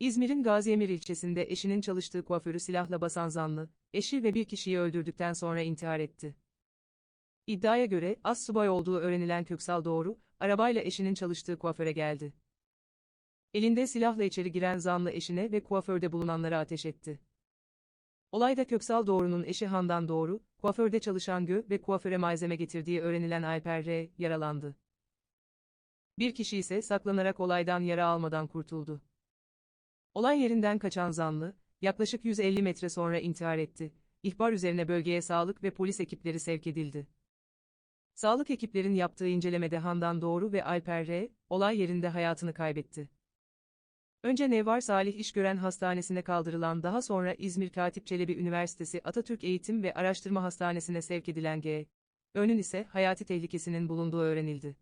İzmir'in Gaziemir ilçesinde eşinin çalıştığı kuaförü silahla basan zanlı, eşi ve bir kişiyi öldürdükten sonra intihar etti. İddiaya göre, az subay olduğu öğrenilen Köksal Doğru, arabayla eşinin çalıştığı kuaföre geldi. Elinde silahla içeri giren zanlı eşine ve kuaförde bulunanlara ateş etti. Olayda Köksal Doğru'nun eşi Handan Doğru, kuaförde çalışan Gö ve kuaföre malzeme getirdiği öğrenilen Alper R. yaralandı. Bir kişi ise saklanarak olaydan yara almadan kurtuldu. Olay yerinden kaçan zanlı, yaklaşık 150 metre sonra intihar etti. İhbar üzerine bölgeye sağlık ve polis ekipleri sevk edildi. Sağlık ekiplerin yaptığı incelemede Handan Doğru ve Alper R. olay yerinde hayatını kaybetti. Önce Nevvar Salih İşgören Hastanesi'ne kaldırılan daha sonra İzmir Katip Çelebi Üniversitesi Atatürk Eğitim ve Araştırma Hastanesi'ne sevk edilen G. Önün ise hayati tehlikesinin bulunduğu öğrenildi.